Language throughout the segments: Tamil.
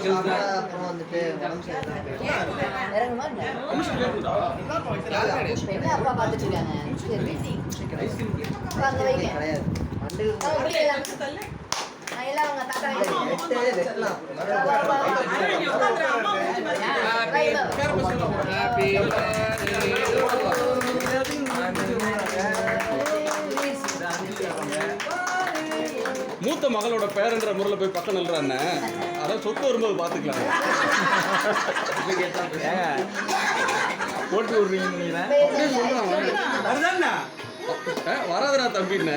அப்புறம் வந்துட்டு உடம்பு அப்பா பார்த்துட்டு இருக்காங்க சரி. வைங்க கிடையாது அவங்க அவங்க தாத்தா மூத்த மகளோட பேரன்ற முறையில் போய் பக்கம் நில்றானே. அதான் சொத்து வரும்போது பார்த்துக்கலாம் போட்டு விடுறீங்க வராதுடா தம்பின்னு.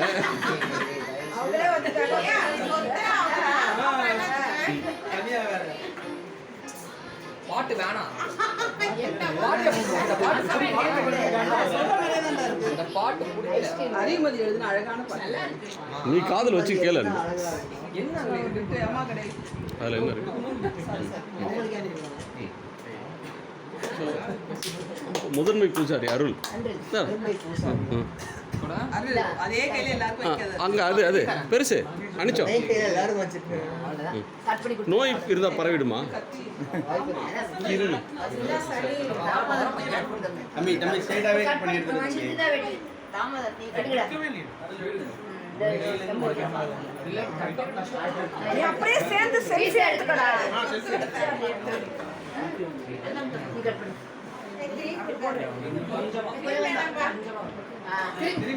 பாட்டு வேணாம். பாட்டு. அதிகமதி எழுதின அழகான பாட்டு. நீ காதில் வச்சு கேளு. என்ன அம்மா கடை. அதில் என்ன இருக்கு? முதன்மை பூசாரி அருள். அது கையில எல்லாருக்கும் வைக்காது. அங்க அது அது. பெருசு அனுச்சோம் நோய் இருந்தா பரவிடுமா? தம்பி தம்பி ஸ்ட்ரைட்டாவே கட் பண்ணி எடுத்துருக்கீங்க சின்னதா வெட்டி தாமதம் நீ கட்டிக்கடா நீ அப்படியே சேர்ந்து செல்ஃபி எடுத்துக்கடா நீ கட் பண்ணு ஆ, திரும்பி.